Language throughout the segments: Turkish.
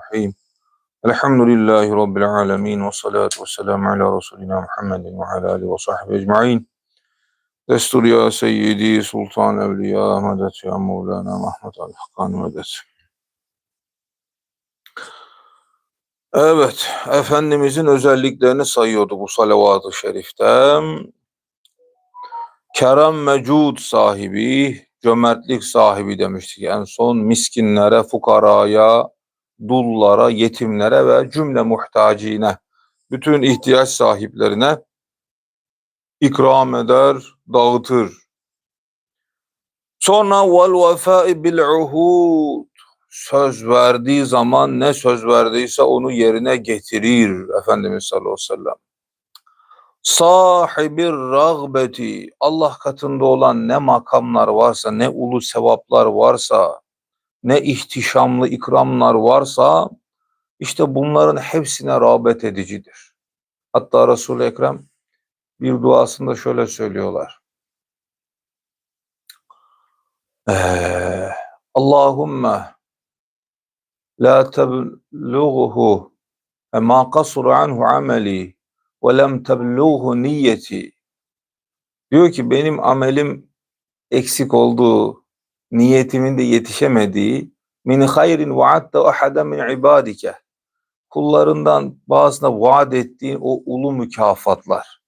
Bismillahirrahmanirrahim. Elhamdülillahi Rabbil alemin ve salatu ve selamu ala Resulina Muhammedin ve ala alihi ve sahbihi ecma'in. Destur ya seyyidi sultan evliya medet ya Mevlana Mahmud al-Hakkan medet. Evet, Efendimizin özelliklerini sayıyordu bu salavat-ı şerifte. Kerem mecud sahibi, cömertlik sahibi demiştik. En son miskinlere, fukaraya, dullara, yetimlere ve cümle muhtacine, bütün ihtiyaç sahiplerine ikram eder, dağıtır. Sonra vel vefai bil uhud söz verdiği zaman ne söz verdiyse onu yerine getirir Efendimiz sallallahu aleyhi ve sellem. Sahibir rağbeti Allah katında olan ne makamlar varsa ne ulu sevaplar varsa ne ihtişamlı ikramlar varsa işte bunların hepsine rağbet edicidir. Hatta Resul-i Ekrem bir duasında şöyle söylüyorlar. Ee, Allahümme la teblughu ma kasura anhu ameli ve lem teblughu niyeti. Diyor ki benim amelim eksik olduğu, niyetimin de yetişemediği min hayrin vaadte ahada min ibadike. Kullarından bazısına vaat ettiğin o ulu mükafatlar.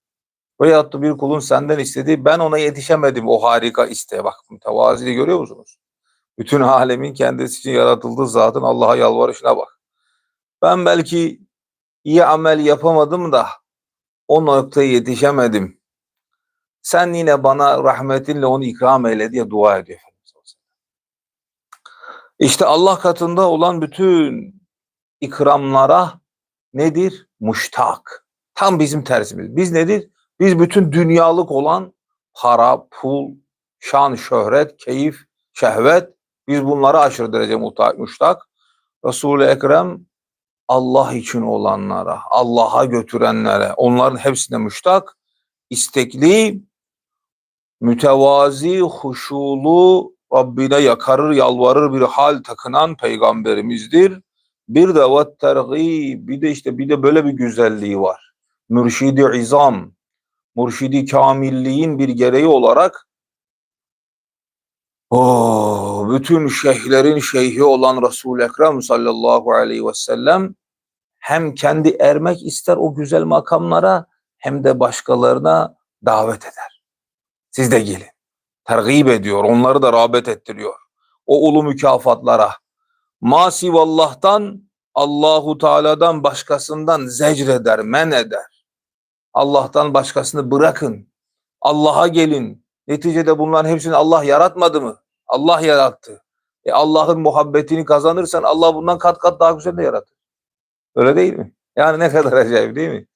Veyahut da bir kulun senden istediği ben ona yetişemedim o harika isteğe. Bak mütevaziliği görüyor musunuz? Bütün alemin kendisi için yaratıldığı zatın Allah'a yalvarışına bak. Ben belki iyi amel yapamadım da o noktaya yetişemedim. Sen yine bana rahmetinle onu ikram eyle diye dua ediyor. İşte Allah katında olan bütün ikramlara nedir? Muştak. Tam bizim tersimiz. Biz nedir? Biz bütün dünyalık olan para, pul, şan, şöhret, keyif, şehvet biz bunlara aşırı derece muştak. Resul-i Ekrem Allah için olanlara, Allah'a götürenlere, onların hepsine müştak, istekli, mütevazi, huşulu, Rabbine yakarır, yalvarır bir hal takınan peygamberimizdir. Bir de ve bir de işte bir de böyle bir güzelliği var. Mürşidi izam, mürşidi kamilliğin bir gereği olarak o bütün şeyhlerin şeyhi olan resul Ekrem sallallahu aleyhi ve sellem hem kendi ermek ister o güzel makamlara hem de başkalarına davet eder. Siz de gelin. Tergib ediyor, onları da rağbet ettiriyor. O ulu mükafatlara. Masivallah'tan Allahu Teala'dan başkasından zecreder, men eder. Allah'tan başkasını bırakın. Allah'a gelin. Neticede bunların hepsini Allah yaratmadı mı? Allah yarattı. E Allah'ın muhabbetini kazanırsan Allah bundan kat kat daha güzel de yaratır. Öyle değil mi? Yani ne kadar acayip değil mi?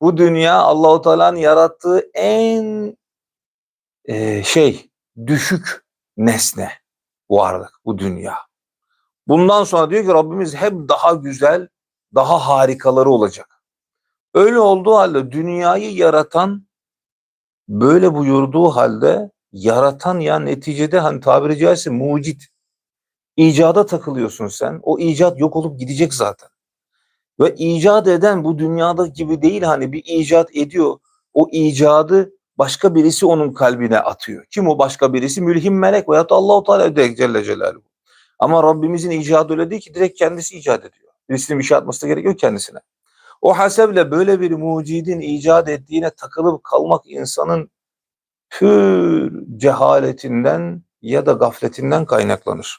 Bu dünya Allahu Teala'nın yarattığı en e, şey düşük nesne varlık bu dünya. Bundan sonra diyor ki Rabbimiz hep daha güzel, daha harikaları olacak. Öyle olduğu halde dünyayı yaratan böyle buyurduğu halde yaratan ya neticede hani tabiri caizse mucit. İcada takılıyorsun sen. O icat yok olup gidecek zaten. Ve icat eden bu dünyada gibi değil hani bir icat ediyor. O icadı başka birisi onun kalbine atıyor. Kim o başka birisi? Mülhim melek veyahut Allahu Teala Celle Celaluhu. Ama Rabbimizin icadı öyle değil ki direkt kendisi icat ediyor. Birisinin bir şey atması da gerekiyor kendisine. O haseble böyle bir mucidin icat ettiğine takılıp kalmak insanın pür cehaletinden ya da gafletinden kaynaklanır.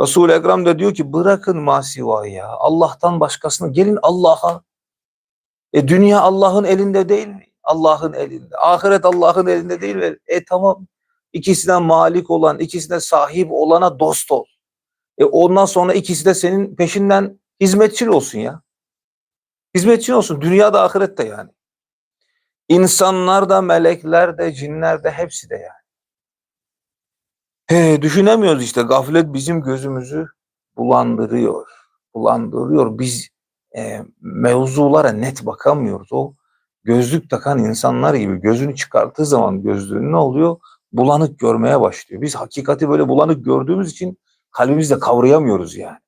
Resul-i Ekrem de diyor ki bırakın masivayı. Allah'tan başkasını gelin Allah'a. E dünya Allah'ın elinde değil mi? Allah'ın elinde. Ahiret Allah'ın elinde değil mi? E tamam. İkisine malik olan, ikisine sahip olana dost ol. E ondan sonra ikisi de senin peşinden hizmetçin olsun ya. Hizmetçin olsun. Dünyada ahirette yani. İnsanlar da, melekler de, cinler de hepsi de yani. He, düşünemiyoruz işte. Gaflet bizim gözümüzü bulandırıyor. Bulandırıyor. Biz e, mevzulara net bakamıyoruz. O gözlük takan insanlar gibi gözünü çıkarttığı zaman gözlüğün ne oluyor? Bulanık görmeye başlıyor. Biz hakikati böyle bulanık gördüğümüz için kalbimizde kavrayamıyoruz yani.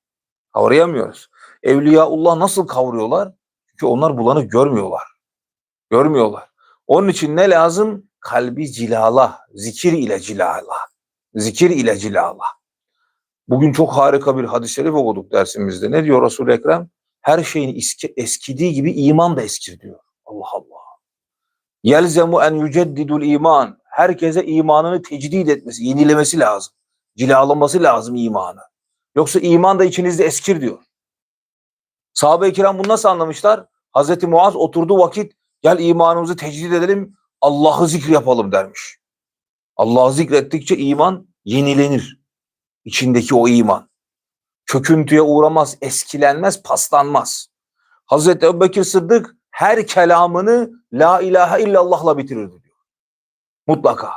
Kavrayamıyoruz. Evliyaullah nasıl kavruyorlar? Çünkü onlar bulanı görmüyorlar. Görmüyorlar. Onun için ne lazım? Kalbi cilala, zikir ile cilala. Zikir ile cilala. Bugün çok harika bir hadis-i şerif okuduk dersimizde. Ne diyor Resul-i Ekrem? Her şeyin eski, eskidiği gibi iman da eskir diyor. Allah Allah. Yelzemu en yüceddidul iman. Herkese imanını tecdid etmesi, yenilemesi lazım. Cilalaması lazım imanı. Yoksa iman da içinizde eskir diyor. Sahabe-i kiram bunu nasıl anlamışlar? Hazreti Muaz oturduğu vakit gel imanımızı tecdid edelim, Allah'ı zikir yapalım dermiş. Allah'ı zikrettikçe iman yenilenir. İçindeki o iman. Çöküntüye uğramaz, eskilenmez, paslanmaz. Hazreti Ebubekir Sıddık her kelamını la ilahe illallah'la bitirirdi diyor. Mutlaka.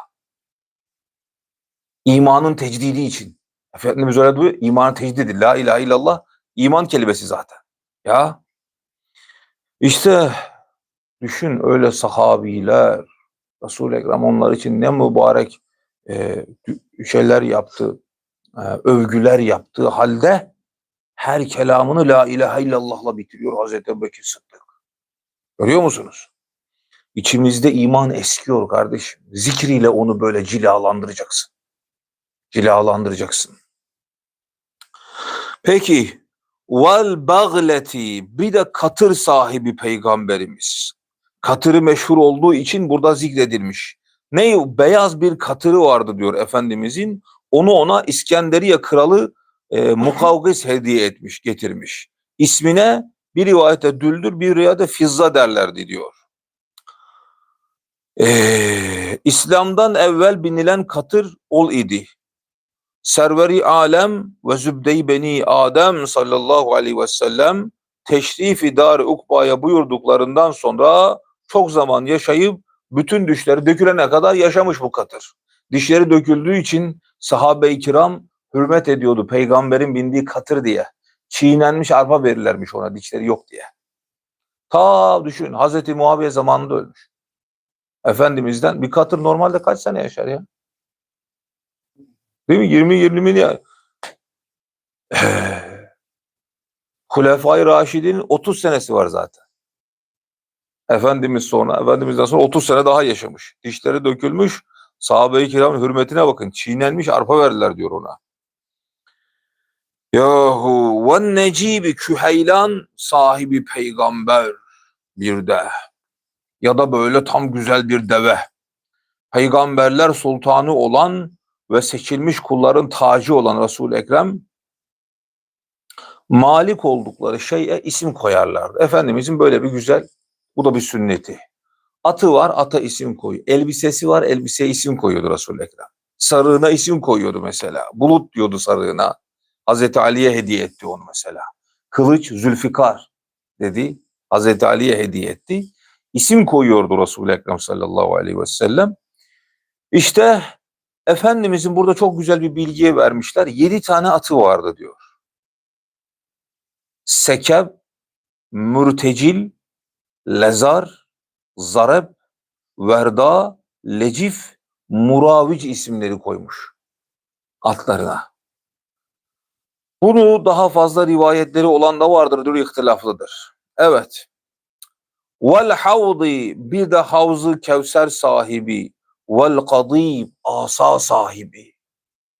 İmanın tecdidi için. Efendimiz öyle diyor, imanın tecdidi. La ilahe illallah iman kelimesi zaten. Ya işte düşün öyle sahabiler, Resul-i Ekrem onlar için ne mübarek e, şeyler yaptı, e, övgüler yaptığı halde her kelamını la ilahe illallah'la bitiriyor Hazreti Ebubekir Sıddık. Görüyor musunuz? İçimizde iman eskiyor kardeşim. Zikriyle onu böyle cilalandıracaksın. Cilalandıracaksın. Peki vel bagleti bir de katır sahibi peygamberimiz. Katırı meşhur olduğu için burada zikredilmiş. Ne beyaz bir katırı vardı diyor Efendimizin. Onu ona İskenderiye kralı e, Mukavgis hediye etmiş, getirmiş. İsmine bir rivayete düldür, bir rivayete fizza derlerdi diyor. Ee, İslam'dan evvel binilen katır ol idi. Serveri alem ve zübde-i beni Adem sallallahu aleyhi ve sellem teşrif-i dar-ı ukbaya buyurduklarından sonra çok zaman yaşayıp bütün dişleri dökülene kadar yaşamış bu katır. Dişleri döküldüğü için sahabe-i kiram hürmet ediyordu peygamberin bindiği katır diye. Çiğnenmiş arpa verirlermiş ona dişleri yok diye. Ta düşün Hazreti Muaviye zamanında ölmüş. Efendimiz'den bir katır normalde kaç sene yaşar ya? Değil mi? 20 20 ya. Hulefai Raşid'in 30 senesi var zaten. Efendimiz sonra, Efendimiz'den sonra 30 sene daha yaşamış. Dişleri dökülmüş. Sahabe-i kiramın hürmetine bakın. Çiğnenmiş arpa verdiler diyor ona. Yahu ve necibi küheylan sahibi peygamber bir de. Ya da böyle tam güzel bir deve. Peygamberler sultanı olan ve seçilmiş kulların tacı olan Resul-i Ekrem malik oldukları şeye isim koyarlardı. Efendimizin böyle bir güzel, bu da bir sünneti. Atı var, ata isim koyuyor. Elbisesi var, elbiseye isim koyuyordu Resul-i Ekrem. Sarığına isim koyuyordu mesela. Bulut diyordu sarığına. Hazreti Ali'ye hediye etti onu mesela. Kılıç Zülfikar dedi. Hazreti Ali'ye hediye etti. İsim koyuyordu Resul-i Ekrem sallallahu aleyhi ve sellem. İşte Efendimizin burada çok güzel bir bilgiye vermişler. Yedi tane atı vardı diyor. Sekeb, Mürtecil, Lezar, Zareb, Verda, Lecif, Muravic isimleri koymuş atlarına. Bunu daha fazla rivayetleri olan da vardır diyor ihtilaflıdır. Evet. Vel havdi bir de havzı Kevser sahibi vel kadib asa sahibi.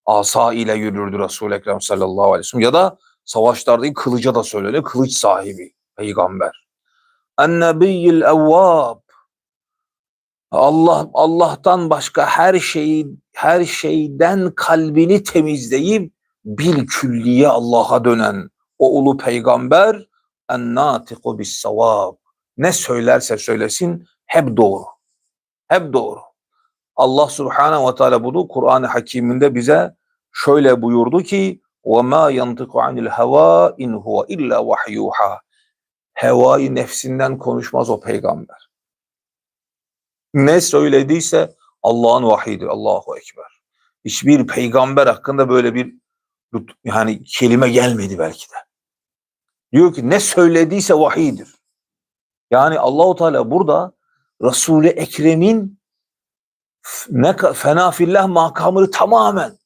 Asa ile yürürdü Resul-i Ekrem sallallahu aleyhi ve sellem. Ya da savaşlarda kılıca da söylenir. Kılıç sahibi. Peygamber. En-nebiyyil evvab. Allah Allah'tan başka her şeyi her şeyden kalbini temizleyip bil külliye Allah'a dönen o ulu peygamber en-natiku bis-savab. Ne söylerse söylesin hep doğru. Hep doğru. Allah Subhanahu ve Teala bunu Kur'an-ı Hakim'inde bize şöyle buyurdu ki وَمَا يَنْطِقُ عَنِ الْهَوَا اِنْ هُوَ اِلَّا وَحْيُوحَا Hevai nefsinden konuşmaz o peygamber. Ne söylediyse Allah'ın vahidir. Allahu Ekber. Hiçbir peygamber hakkında böyle bir yani kelime gelmedi belki de. Diyor ki ne söylediyse vahidir. Yani Allahu Teala burada Resul-i Ekrem'in ne fena fillah makamını tamamen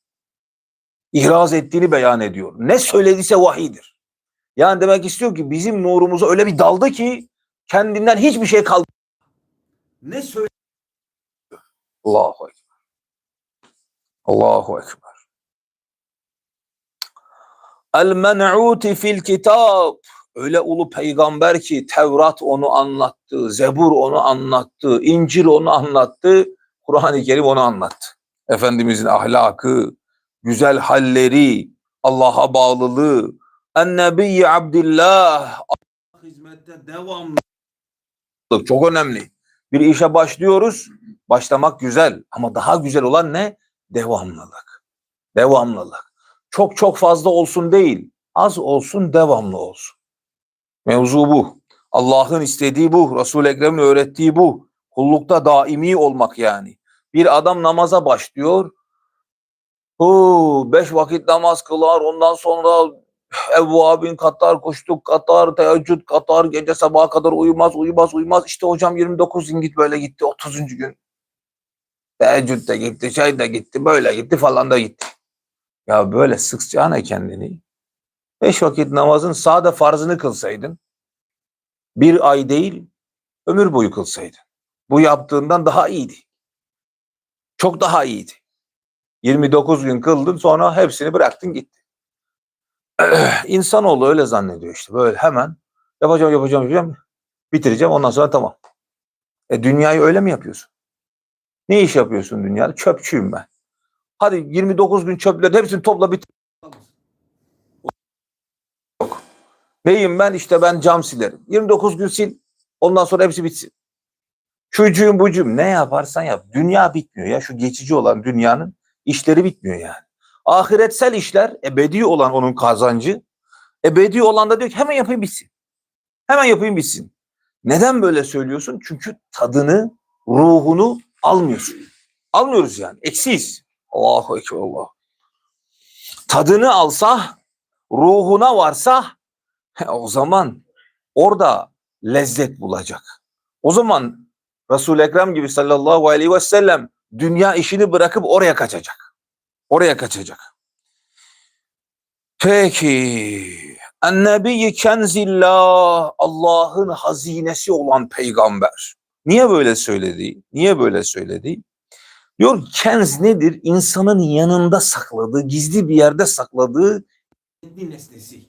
ihraz ettiğini beyan ediyor. Ne söylediyse vahidir. Yani demek istiyor ki bizim nurumuza öyle bir daldı ki kendinden hiçbir şey kalmadı. Ne söyle Allahu Ekber. Allahu Ekber. El-men'uti fil kitab. Öyle ulu peygamber ki Tevrat onu anlattı, Zebur onu anlattı, İncil onu anlattı, Kur'an-ı Kerim onu anlattı. Efendimizin ahlakı, güzel halleri, Allah'a bağlılığı, En-Nebiyyi Abdillah, hizmette devamlı çok önemli. Bir işe başlıyoruz. Başlamak güzel ama daha güzel olan ne? Devamlılık. Devamlılık. Çok çok fazla olsun değil. Az olsun, devamlı olsun. Mevzu bu. Allah'ın istediği bu. Resul-i Ekrem'in öğrettiği bu. Kullukta daimi olmak yani. Bir adam namaza başlıyor. Huu, beş vakit namaz kılar. Ondan sonra evvabin katar, kuşluk katar, teheccüd katar, gece sabaha kadar uyumaz, uyumaz, uyumaz. İşte hocam 29 gün git böyle gitti, 30. gün. Teheccüd de gitti, şey de gitti, böyle gitti falan da gitti. Ya böyle sıkacağına kendini. Beş vakit namazın sade farzını kılsaydın, bir ay değil, ömür boyu kılsaydın. Bu yaptığından daha iyiydi. Çok daha iyiydi. 29 gün kıldın sonra hepsini bıraktın gitti. İnsanoğlu öyle zannediyor işte. Böyle hemen yapacağım yapacağım yapacağım bitireceğim ondan sonra tamam. E dünyayı öyle mi yapıyorsun? Ne iş yapıyorsun dünyada? Çöpçüyüm ben. Hadi 29 gün çöplerin hepsini topla bitir. Neyim ben? İşte ben cam silerim. 29 gün sil. Ondan sonra hepsi bitsin. Şucuyum bucuyum. Ne yaparsan yap. Dünya bitmiyor ya. Şu geçici olan dünyanın işleri bitmiyor yani. Ahiretsel işler ebedi olan onun kazancı. Ebedi olan da diyor ki hemen yapayım bitsin. Hemen yapayım bitsin. Neden böyle söylüyorsun? Çünkü tadını, ruhunu almıyorsun. Almıyoruz yani. Eksiyiz. Allahu Ekber Allah. Tadını alsa, ruhuna varsa o zaman orada lezzet bulacak. O zaman Resul-i Ekrem gibi sallallahu aleyhi ve sellem dünya işini bırakıp oraya kaçacak. Oraya kaçacak. Peki. Ennebiyyi kenzillah. Allah'ın hazinesi olan peygamber. Niye böyle söyledi? Niye böyle söyledi? Diyor kenz nedir? İnsanın yanında sakladığı, gizli bir yerde sakladığı bir nesnesi.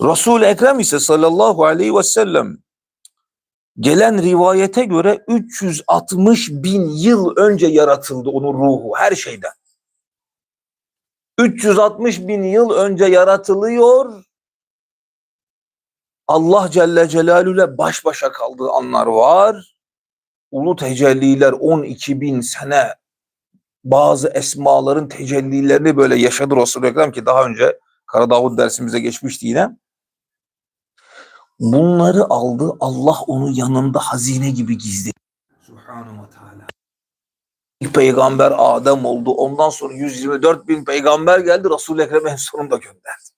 Resul-i Ekrem ise sallallahu aleyhi ve sellem gelen rivayete göre 360 bin yıl önce yaratıldı onun ruhu her şeyden. 360 bin yıl önce yaratılıyor. Allah Celle Celaluhu ile baş başa kaldığı anlar var. Ulu tecelliler 12 bin sene bazı esmaların tecellilerini böyle yaşadı Resul-i Ekrem ki daha önce Kara Davud dersimize geçmişti yine. Bunları aldı Allah onu yanında hazine gibi gizledi. Subhanahu Teala. İlk peygamber Adem oldu. Ondan sonra 124 bin peygamber geldi. Resul-i Ekrem en sonunda gönderdi.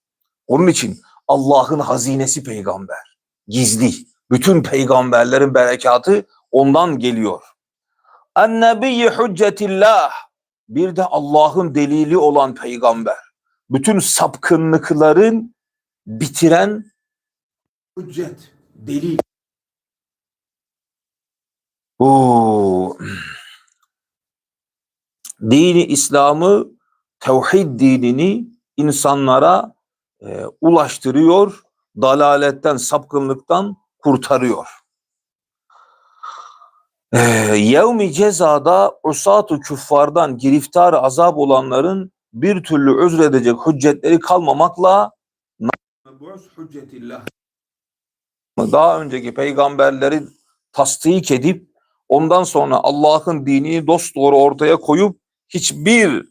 Onun için Allah'ın hazinesi peygamber. Gizli. Bütün peygamberlerin berekatı ondan geliyor. En-nebiyyi hüccetillah. Bir de Allah'ın delili olan peygamber. Bütün sapkınlıkların bitiren Hüccet, delil. bu dini İslam'ı tevhid dinini insanlara e, ulaştırıyor, dalaletten, sapkınlıktan kurtarıyor. E, Yevmi cezada usatu küffardan giriftar azap olanların bir türlü özredecek hüccetleri kalmamakla daha önceki peygamberleri tasdik edip ondan sonra Allah'ın dinini dosdoğru ortaya koyup hiçbir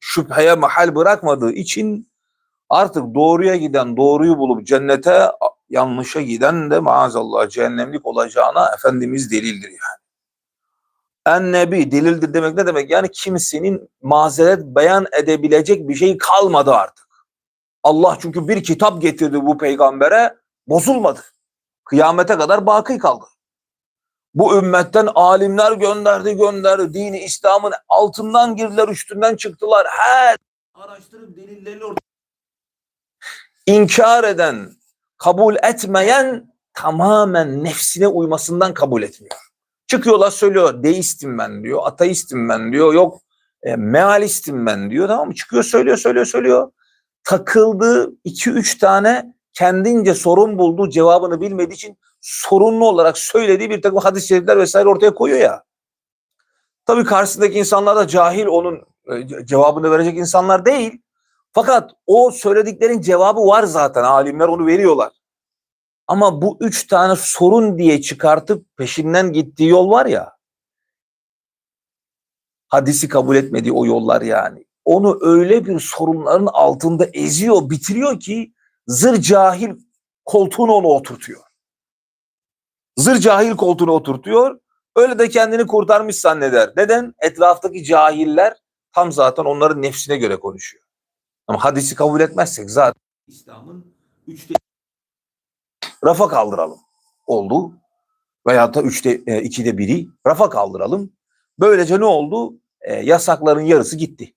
şüpheye mahal bırakmadığı için artık doğruya giden doğruyu bulup cennete yanlışa giden de maazallah cehennemlik olacağına Efendimiz delildir yani. En nebi delildir demek ne demek? Yani kimsenin mazeret beyan edebilecek bir şey kalmadı artık. Allah çünkü bir kitap getirdi bu peygambere bozulmadı. Kıyamete kadar baki kaldı. Bu ümmetten alimler gönderdi gönderdi. Dini İslam'ın altından girdiler üstünden çıktılar. Her Araştırıp delillerini ortaya İnkar eden, kabul etmeyen tamamen nefsine uymasından kabul etmiyor. Çıkıyorlar söylüyor deistim ben diyor, ateistim ben diyor, yok e, mealistim ben diyor tamam mı? Çıkıyor söylüyor söylüyor söylüyor. Takıldığı iki üç tane kendince sorun bulduğu cevabını bilmediği için sorunlu olarak söylediği bir takım hadis-i şerifler vesaire ortaya koyuyor ya. Tabii karşısındaki insanlar da cahil onun e, ce- cevabını verecek insanlar değil. Fakat o söylediklerin cevabı var zaten. Alimler onu veriyorlar. Ama bu üç tane sorun diye çıkartıp peşinden gittiği yol var ya. Hadisi kabul etmediği o yollar yani. Onu öyle bir sorunların altında eziyor, bitiriyor ki zır cahil koltuğuna onu oturtuyor. Zır cahil koltuğuna oturtuyor. Öyle de kendini kurtarmış zanneder. Neden? Etraftaki cahiller tam zaten onların nefsine göre konuşuyor. Ama hadisi kabul etmezsek zaten İslam'ın üçte rafa kaldıralım. Oldu. Veyahut da üçte, e, ikide biri rafa kaldıralım. Böylece ne oldu? E, yasakların yarısı gitti.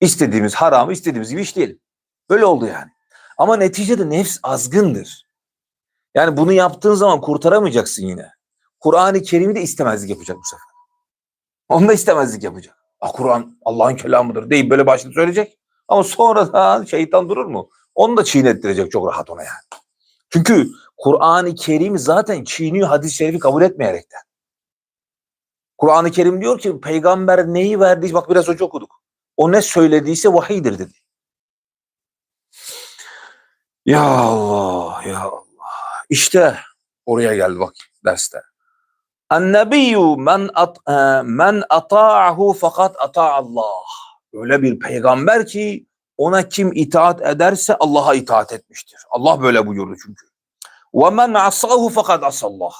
İstediğimiz haramı istediğimiz gibi işleyelim. Böyle oldu yani. Ama neticede nefs azgındır. Yani bunu yaptığın zaman kurtaramayacaksın yine. Kur'an-ı Kerim'i de istemezlik yapacak bu sefer. Onu da istemezlik yapacak. Ah Kur'an Allah'ın kelamıdır deyip böyle başını söyleyecek. Ama sonra da şeytan durur mu? Onu da çiğnettirecek çok rahat ona yani. Çünkü Kur'an-ı Kerim zaten çiğniyor hadis-i şerifi kabul etmeyerekten. Kur'an-ı Kerim diyor ki peygamber neyi verdiyse bak biraz önce okuduk. O ne söylediyse vahiydir dedi. Ya Allah ya Allah. İşte oraya geldi bak derste. Ennebiyyü men, at, e, men ata'ahu fakat Allah. Öyle bir peygamber ki ona kim itaat ederse Allah'a itaat etmiştir. Allah böyle buyurdu çünkü. Men asahu fakat asallah.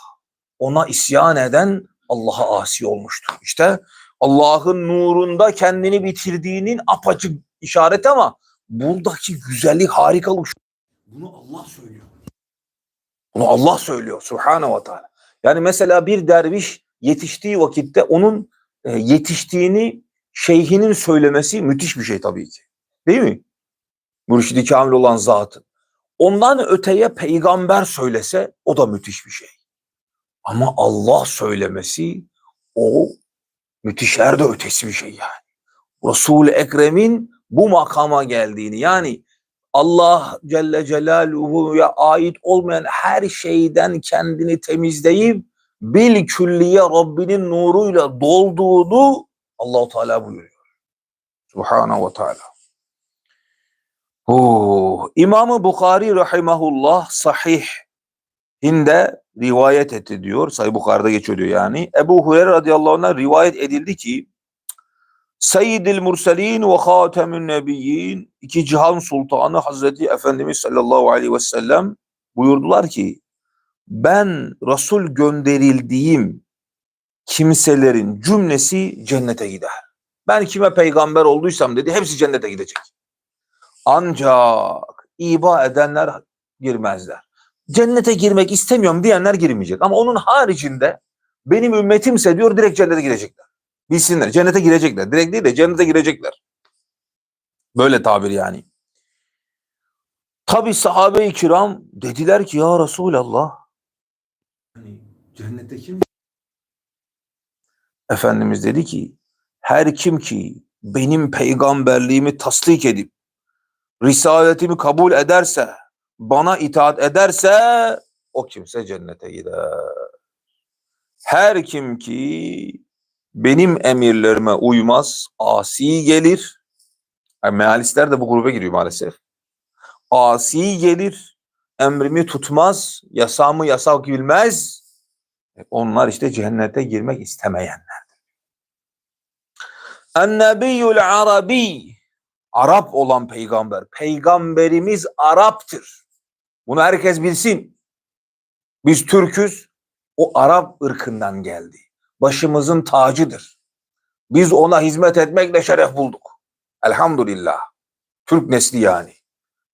Ona isyan eden Allah'a asi olmuştur. İşte Allah'ın nurunda kendini bitirdiğinin apaçık işareti ama buradaki güzellik harikalık bunu Allah söylüyor. Bunu Allah söylüyor Subhanahu ve Teala. Yani mesela bir derviş yetiştiği vakitte onun e, yetiştiğini şeyhinin söylemesi müthiş bir şey tabii ki. Değil mi? Mürşidi kamil olan zatın. Ondan öteye peygamber söylese o da müthiş bir şey. Ama Allah söylemesi o müthişler de ötesi bir şey yani. Resul-i Ekrem'in bu makama geldiğini yani Allah Celle Celaluhu'ya ait olmayan her şeyden kendini temizleyip bil külliye Rabbinin nuruyla dolduğunu Allahu Teala buyuruyor. Subhanahu ve Teala. Oh, İmam-ı Bukhari rahimahullah sahih hinde rivayet etti diyor. Sayı Bukhari'de geçiyor diyor yani. Ebu Hureyre radıyallahu anh'dan rivayet edildi ki Seyyidil Murselin ve Hatemün Nebiyyin iki cihan sultanı Hazreti Efendimiz sallallahu aleyhi ve sellem buyurdular ki ben Resul gönderildiğim kimselerin cümlesi cennete gider. Ben kime peygamber olduysam dedi hepsi cennete gidecek. Ancak iba edenler girmezler. Cennete girmek istemiyorum diyenler girmeyecek. Ama onun haricinde benim ümmetimse diyor direkt cennete girecekler. Bilsinler. Cennete girecekler. Direkt değil de cennete girecekler. Böyle tabir yani. Tabi sahabe-i kiram dediler ki ya Resulallah Yani cennette kim? Efendimiz dedi ki her kim ki benim peygamberliğimi tasdik edip risaletimi kabul ederse bana itaat ederse o kimse cennete gider. Her kim ki benim emirlerime uymaz, asi gelir. Yani mealistler de bu gruba giriyor maalesef. Asi gelir, emrimi tutmaz, yasağımı yasak bilmez. E, Onlar işte cennete girmek istemeyenler. Ennebiyyül Arabi. Arap olan peygamber. Peygamberimiz Arap'tır. Bunu herkes bilsin. Biz Türk'üz. O Arap ırkından geldi. Başımızın tacıdır. Biz ona hizmet etmekle şeref bulduk. Elhamdülillah. Türk nesli yani.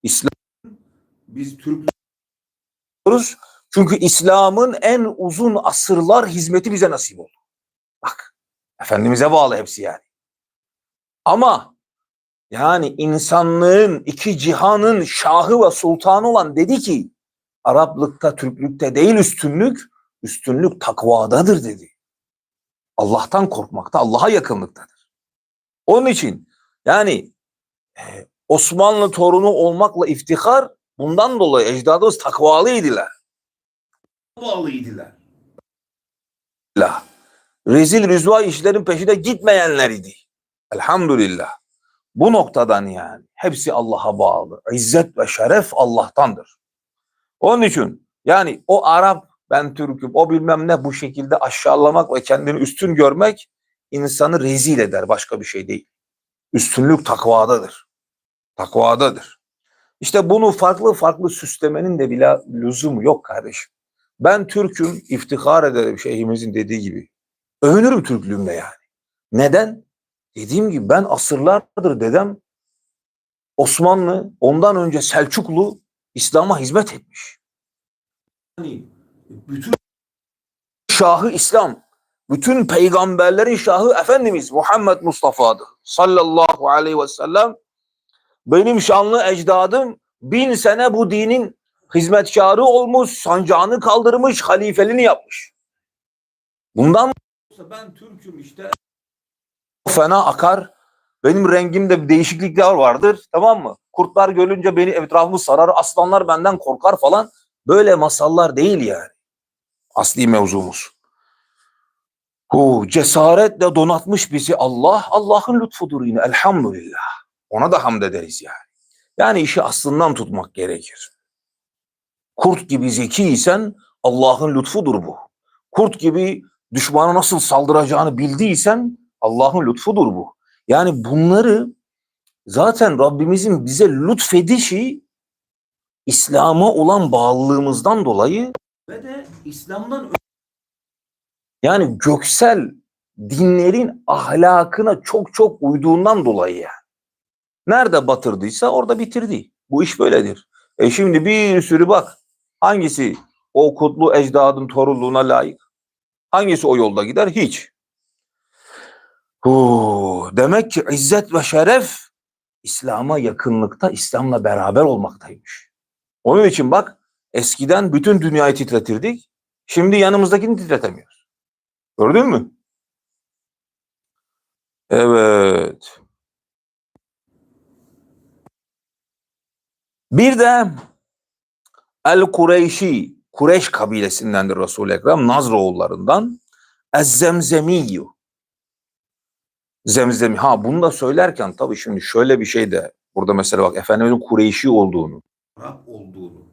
Biz Türk. Çünkü İslam'ın en uzun asırlar hizmeti bize nasip oldu. Bak. Efendimiz'e bağlı hepsi yani. Ama yani insanlığın iki cihanın şahı ve sultanı olan dedi ki Araplıkta, Türklükte değil üstünlük, üstünlük takvadadır dedi. Allah'tan korkmakta, Allah'a yakınlıktadır. Onun için yani e, Osmanlı torunu olmakla iftihar bundan dolayı ecdadımız takvalıydılar. Bağlıydılar. La. Rezil rüzva işlerin peşine gitmeyenler idi. Elhamdülillah. Bu noktadan yani hepsi Allah'a bağlı. İzzet ve şeref Allah'tandır. Onun için yani o Arap ben Türk'üm o bilmem ne bu şekilde aşağılamak ve kendini üstün görmek insanı rezil eder başka bir şey değil. Üstünlük takvadadır. Takvadadır. İşte bunu farklı farklı süslemenin de bile lüzumu yok kardeşim. Ben Türk'üm, iftihar ederim şeyhimizin dediği gibi. Övünürüm Türklüğümle yani. Neden? Dediğim gibi ben asırlardır dedem Osmanlı, ondan önce Selçuklu İslam'a hizmet etmiş. Yani bütün Şahı İslam, bütün peygamberlerin şahı Efendimiz Muhammed Mustafa'dır. Sallallahu aleyhi ve sellem benim şanlı ecdadım bin sene bu dinin hizmetkarı olmuş, sancağını kaldırmış, halifeliğini yapmış. Bundan ben Türk'üm işte. Fena akar. Benim rengimde bir değişiklikler vardır. Tamam mı? Kurtlar görünce beni etrafımı sarar. Aslanlar benden korkar falan. Böyle masallar değil yani. Asli mevzumuz. Hu, cesaretle donatmış bizi Allah. Allah'ın lütfudur yine. Elhamdülillah. Ona da hamd ederiz yani. Yani işi aslından tutmak gerekir. Kurt gibi zekiysen Allah'ın lütfudur bu. Kurt gibi düşmana nasıl saldıracağını bildiysen Allah'ın lütfudur bu. Yani bunları zaten Rabbimizin bize lütfedişi İslam'a olan bağlılığımızdan dolayı Ve de İslam'dan yani göksel dinlerin ahlakına çok çok uyduğundan dolayı yani. Nerede batırdıysa orada bitirdi. Bu iş böyledir. E şimdi bir sürü bak hangisi o kutlu ecdadın torunluğuna layık? Hangisi o yolda gider? Hiç. Huu, demek ki izzet ve şeref İslam'a yakınlıkta, İslam'la beraber olmaktaymış. Onun için bak eskiden bütün dünyayı titretirdik. Şimdi yanımızdakini titretemiyoruz. Gördün mü? Evet. Bir de El Kureyşi, Kureyş kabilesindendir Resul-i Ekrem, Nazroğullarından Ez-Zemzemiyyü. Zemzemi. Ha bunu da söylerken tabii şimdi şöyle bir şey de burada mesela bak Efendimizin Kureyşi olduğunu, Arap olduğunu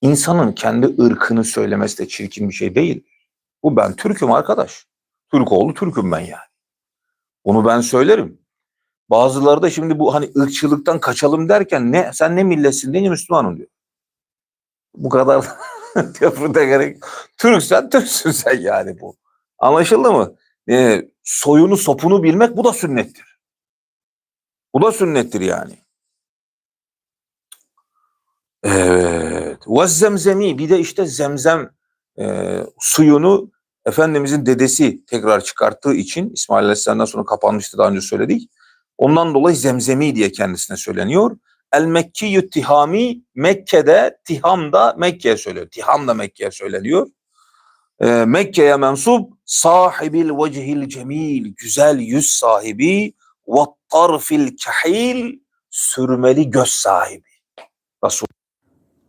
insanın kendi ırkını söylemesi de çirkin bir şey değil. Bu ben Türk'üm arkadaş. Türk oğlu Türk'üm ben yani. Bunu ben söylerim. Bazıları da şimdi bu hani ırkçılıktan kaçalım derken ne sen ne milletsin deyince Müslümanım diyor. Bu kadar köprüde gerek. Türksen Türksün sen yani bu. Anlaşıldı mı? Ee, soyunu sopunu bilmek bu da sünnettir. Bu da sünnettir yani. Evet. Ve zemzemi bir de işte zemzem e, suyunu Efendimizin dedesi tekrar çıkarttığı için İsmail Aleyhisselam'dan sonra kapanmıştı daha önce söyledik. Ondan dolayı zemzemi diye kendisine söyleniyor. El Mekkiyyü Tihami Mekke'de Tiham da Mekke'ye söylüyor. Tiham da Mekke'ye söyleniyor. Ee, Mekke'ye mensup sahibil vecihil cemil güzel yüz sahibi ve tarfil kahil sürmeli göz sahibi. Resul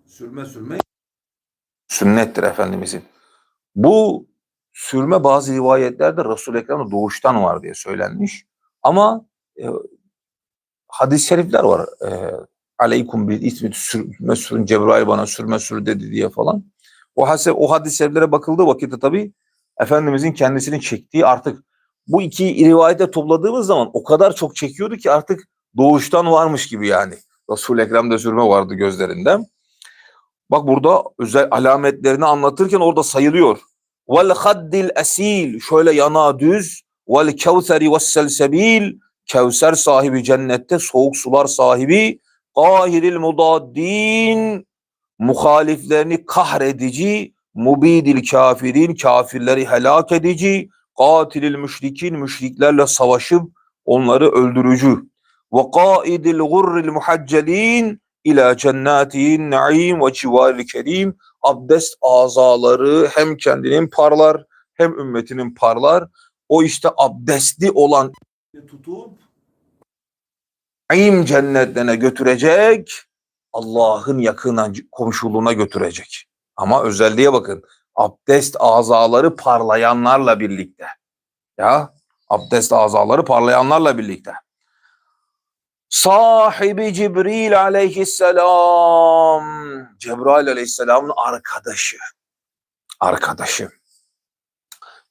sürme sürme sünnettir Efendimizin. Bu sürme bazı rivayetlerde Resul-i Ekrem'de doğuştan var diye söylenmiş. Ama e, hadis-i şerifler var. E, Aleykum bil ismi sürme sürün Cebrail bana sürme sür dedi diye falan. O, hase, o hadis-i şeriflere bakıldığı vakitte tabii Efendimizin kendisini çektiği artık bu iki rivayete topladığımız zaman o kadar çok çekiyordu ki artık doğuştan varmış gibi yani. Resul-i Ekrem'de sürme vardı gözlerinde. Bak burada özel alametlerini anlatırken orada sayılıyor. Vel haddil esil şöyle yana düz vel kevseri ve selsebil Kevser sahibi cennette soğuk sular sahibi Kahiril mudaddin muhaliflerini kahredici mubidil kafirin kafirleri helak edici katilil müşrikin müşriklerle savaşıp onları öldürücü. ve qaidil gurril muhaccelin ila cennatin naim ve civaril kerim abdest azaları hem kendinin parlar hem ümmetinin parlar. O işte abdestli olan tutup naim cennetlerine götürecek. Allah'ın yakın komşuluğuna götürecek. Ama özelliğe bakın. Abdest azaları parlayanlarla birlikte. Ya abdest azaları parlayanlarla birlikte. Sahibi Cibril aleyhisselam. Cebrail aleyhisselamın arkadaşı. Arkadaşı.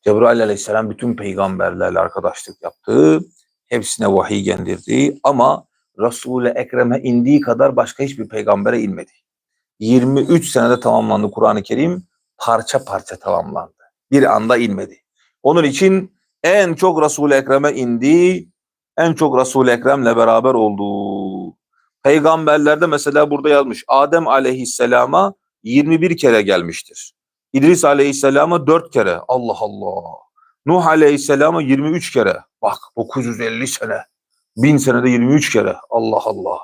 Cebrail aleyhisselam bütün peygamberlerle arkadaşlık yaptı. Hepsine vahiy gendirdi ama Resul-i Ekrem'e indiği kadar başka hiçbir peygambere inmedi. 23 senede tamamlandı Kur'an-ı Kerim. Parça parça tamamlandı. Bir anda inmedi. Onun için en çok Resul-i Ekrem'e indi. En çok Resul-i Ekrem'le beraber oldu. Peygamberlerde mesela burada yazmış. Adem aleyhisselama 21 kere gelmiştir. İdris aleyhisselama 4 kere. Allah Allah. Nuh aleyhisselama 23 kere. Bak 950 sene. 1000 senede 23 kere. Allah Allah.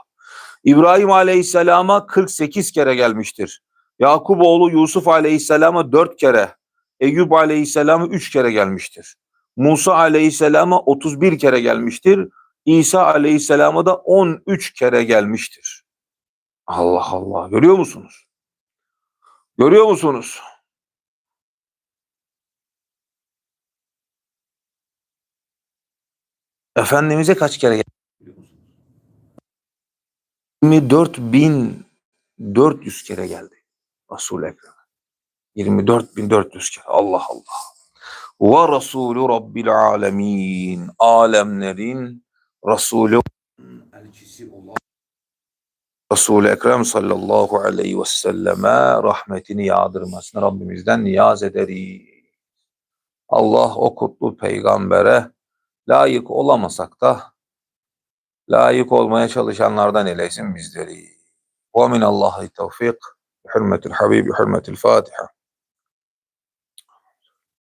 İbrahim aleyhisselama 48 kere gelmiştir. Yakup oğlu Yusuf aleyhisselama 4 kere. Eyüp aleyhisselama 3 kere gelmiştir. Musa aleyhisselama 31 kere gelmiştir. İsa aleyhisselama da 13 kere gelmiştir. Allah Allah. Görüyor musunuz? Görüyor musunuz? Efendimiz'e kaç kere geldi? biliyor musunuz? 24.400 kere geldi. Resul-i Ekrem. 24.400 kere. Allah Allah. Ve Resulü Rabbil Alemin. Alemlerin Resulü Elçisi olan Resul-i Ekrem sallallahu aleyhi ve selleme rahmetini yağdırmasını Rabbimizden niyaz ederiz. Allah o kutlu peygambere layık olamasak da layık olmaya çalışanlardan eylesin bizleri. Ve minallahi tevfik. Hürmetil Habib, hürmetil Fatiha.